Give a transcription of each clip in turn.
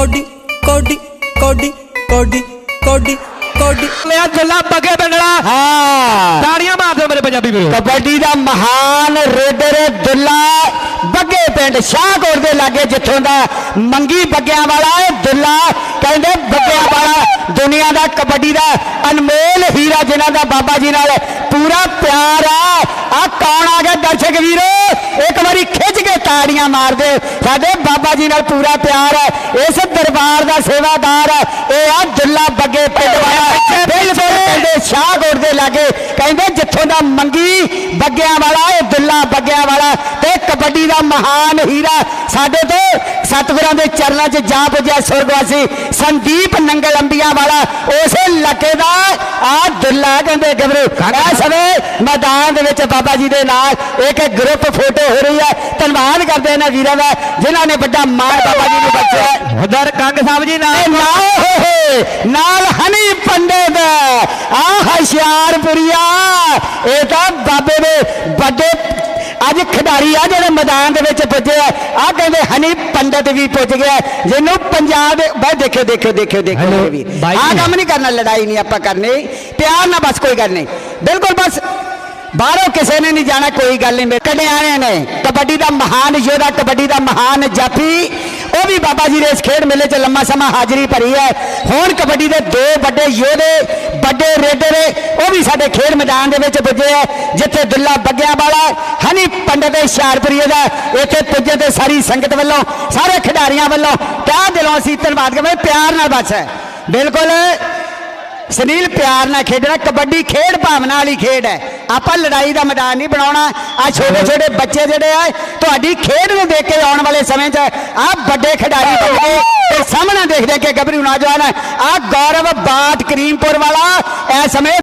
Cody ਕੋਡੀ ਕੋਡੀ ਕੋਡੀ ਕੋਡੀ ਕੋਡੀ। ਲਿਆ ਜੱਲਾ ਬੱਗੇ ਪਿੰਡਲਾ ਹਾਂ। ਤਾੜੀਆਂ ਮਾਰ ਦਿਓ ਮੇਰੇ ਪੰਜਾਬੀ ਵੀਰੋ। ਕਬੱਡੀ ਦਾ ਮਹਾਨ ਰੇਡਰ ਦੁੱਲਾ ਬੱਗੇ ਪਿੰਡ ਸ਼ਾਹਕੋਟ ਦੇ ਲਾਗੇ ਜਿੱਥੋਂ ਦਾ ਮੰਗੀ ਬੱਗਿਆਂ ਵਾਲਾ ਇਹ ਦੁੱਲਾ। ਕਹਿੰਦੇ ਬੱਗਿਆਂ ਵਾਲਾ ਦੁਨੀਆ ਦਾ ਕਬੱਡੀ ਦਾ ਅਨਮੋਲ ਹੀਰਾ ਜਿਨ੍ਹਾਂ ਦਾ ਬਾਬਾ ਜੀ ਨਾਲ ਪੂਰਾ ਪਿਆਰ ਆ। ਆ ਕੌਣ ਆ ਗਿਆ ਦਰਸ਼ਕ ਵੀਰੋ? ਇੱਕ ਵਾਰੀ ਖਿੱਚ ਕੇ ਤਾੜੀਆਂ ਮਾਰ ਦਿਓ ਸਾਡੇ ਬਾਬਾ ਜੀ ਨਾਲ ਪੂਰਾ ਪਿਆਰ ਹੈ ਇਸ ਦਰਬਾਰ ਦਾ ਸੇਵਾਦਾਰ ਹੈ ਇਹ ਆ ਦੁੱਲਾ ਬੱਗੇ ਪਿੰਡ ਵਾਲਾ। ਬਿਲਕੁਲ ਕਹਿੰਦੇ ਸ਼ਾਹਕੋਟ ਦੇ ਲਾਗੇ ਕਹਿੰਦੇ ਜਿੱਥੋਂ ਦਾ ਮੰਗੀ ਬੱਗਿਆਂ ਵਾਲਾ ਇਹ ਦੁੱਲਾ ਬੱਗਿਆਂ ਵਾਲਾ ਤੇ ਕਬੱਡੀ ਦਾ ਮਹਾਨ ਹੀਰਾ। ਸਾਡੇ ਤੋਂ ਸਤਿਗੁਰਾਂ ਦੇ ਚਰਨਾਂ 'ਚ ਜਾ ਪੁੱਜਿਆ ਸੁਰਗਵਾਸੀ ਸੰਦੀਪ ਨੰਗਲ ਅੰਬੀਆਂ ਵਾਲਾ। ਉਸੇ ਲੱਕੇ ਦਾ ਆ ਦੁੱਲਾ ਕਹਿੰਦੇ ਗਬਰੂ ਇਸ ਸਮੇਂ ਮੈਦਾਨ ਦੇ ਵਿੱਚ ਬਾਬਾ ਜੀ ਦੇ ਨਾਲ ਇੱਕ ਗਰੁੱਪ ਫੋਟੋ ਹੋ ਰਹੀ ਹੈ। ਧੰਨਵਾਦ ਕਰਦੇ ਇਹਨਾਂ ਵੀਰਾਂ ਦਾ ਜਿਨ੍ਹਾਂ ਨੇ ਵੱਡਾ ਮਾਣ ਬਾਬਾ ਜੀ ਨੂੰ ਬਖਸ਼ਿਆ। ਕੰਗ ਸਾਹਿਬ ਜੀ ਨਾਲ ਨਾਲ ਹਨੀ ਪੰਡਿਤ ਆ ਹਸ਼ਿਆਰਪੁਰੀਆ ਇਹ ਤਾਂ ਬਾਬੇ ਦੇ ਵੱਡੇ ਅੱਜ ਖਿਡਾਰੀ ਆ ਜਿਹੜੇ ਮੈਦਾਨ ਦੇ ਵਿੱਚ ਪੁੱਜੇ ਆ। ਆ ਕਹਿੰਦੇ ਹਨੀ ਪੰਡਿਤ ਵੀ ਪੁੱਜ ਗਿਆ। ਜਿਹਨੂੰ ਪੰਜਾਬ ਦੇ ਬਈ ਦੇਖਿਓ ਦੇਖਿਓ ਦੇਖਿਓ ਦੇਖਿਓ ਬਾਈ ਆ। ਕੰਮ ਨਹੀਂ ਕਰਨਾ ਲੜਾਈ ਨਹੀਂ ਆਪਾਂ ਕਰਨੀ। ਪਿਆਰ ਨਾਲ ਬਸ ਕੋਈ ਗੱਲ ਨਹੀਂ। ਬਿਲਕੁਲ ਬਸ ਬਾਹਰੋਂ ਕਿਸੇ ਨੇ ਨਹੀਂ ਜਾਣਾ ਕੋਈ ਗੱਲ ਨਹੀਂ। ਮੇਰੇ ਕੜਿਆਣੇ ਨੇ। ਕਬੱਡੀ ਦਾ ਮਹਾਨ ਯੋਧਾ ਕਬੱਡੀ ਦਾ ਮਹਾਨ ਜਾਫੀ ਉਹ ਵੀ ਬਾਬਾ ਜੀ ਦੇ ਇਸ ਖੇਡ ਮੇਲੇ 'ਚ ਲੰਮਾ ਸਮਾਂ ਹਾਜ਼ਰੀ ਭਰੀ ਹੈ। ਹੁਣ ਕਬੱਡੀ ਦੇ ਦੋ ਵੱਡੇ ਯੋਧੇ, ਵੱਡੇ ਰੇਡਰ ਉਹ ਵੀ ਸਾਡੇ ਖੇਡ ਮੈਦਾਨ ਦੇ ਵਿੱਚ ਪੁੱਜੇ ਹੈ ਜਿੱਥੇ ਦੁੱਲਾ ਬੱਗਿਆ ਵਾਲਾ ਹਨੀ ਪੰਡਤ ਹੁਸ਼ਿਆਰਪੁਰੀਏ ਦਾ, ਇੱਥੇ ਪੁੱਜੇ ਤੇ ਸਾਰੀ ਸੰਗਤ ਵੱਲੋਂ, ਸਾਰੇ ਖਿਡਾਰੀਆਂ ਵੱਲੋਂ ਕਿਆ ਦਿਲੋਂ ਅਸੀਂ ਧੰਨਵਾਦ ਕਰਦੇ ਪਿਆਰ ਨਾਲ ਬਸ ਹੈ। ਬਿਲਕੁਲ ਸੁਨੀਲ ਪਿਆਰ ਨਾਲ ਖੇਡਣਾ, ਕਬੱਡੀ ਖੇਡ ਭਾਵਨਾ ਵਾਲੀ ਖੇਡ ਹੈ। ਆਪਾਂ ਲੜਾਈ ਦਾ ਮੈਦਾਨ ਨਹੀਂ ਬਣਾਉਣਾ। ਆ ਛੋਟੇ ਛੋਟੇ ਬੱਚੇ ਜਿਹੜੇ ਆ, ਤੁਹਾਡੀ ਖੇਡ ਨੂੰ ਦੇਖ ਕੇ ਆਉਣ ਵਾਲੇ ਸਮੇਂ 'ਚ ਆ ਵੱਡੇ ਖਿਡਾਰੀ ਬਣਨਗੇ ਤੇ ਸਾਹਮਣੇ ਦੇਖਦੇ ਕਿ ਗੱਭਰੂ ਨੌਜਵਾਨ ਆ ਗੌਰਵ ਬਾਟ ਕਰੀਮਪੁਰ ਵਾਲਾ ਇਸ ਸਮੇਂ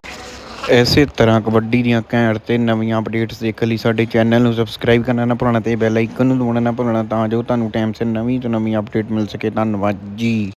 ਇਸੇ ਤਰ੍ਹਾਂ ਕਬੱਡੀ ਦੀਆਂ ਘੈਂਟ ਤੇ ਨਵੀਆਂ ਅਪਡੇਟਸ ਦੇਖਣ ਲਈ ਸਾਡੇ ਚੈਨਲ ਨੂੰ ਸਬਸਕ੍ਰਾਈਬ ਕਰਨਾ ਨਾ ਭੁੱਲਣਾ ਤੇ ਬੈਲ ਆਈਕਨ ਨੂੰ ਦਬਾਉਣਾ ਨਾ ਭੁੱਲਣਾ ਤਾਂ ਜੋ ਤੁਹਾਨੂੰ ਟਾਈਮ ਸਿਰ ਨਵੀਂ ਤੋਂ ਨਵੀਂ ਅਪਡੇਟ ਮਿਲ ਸਕੇ। ਧੰਨਵਾਦ ਜੀ।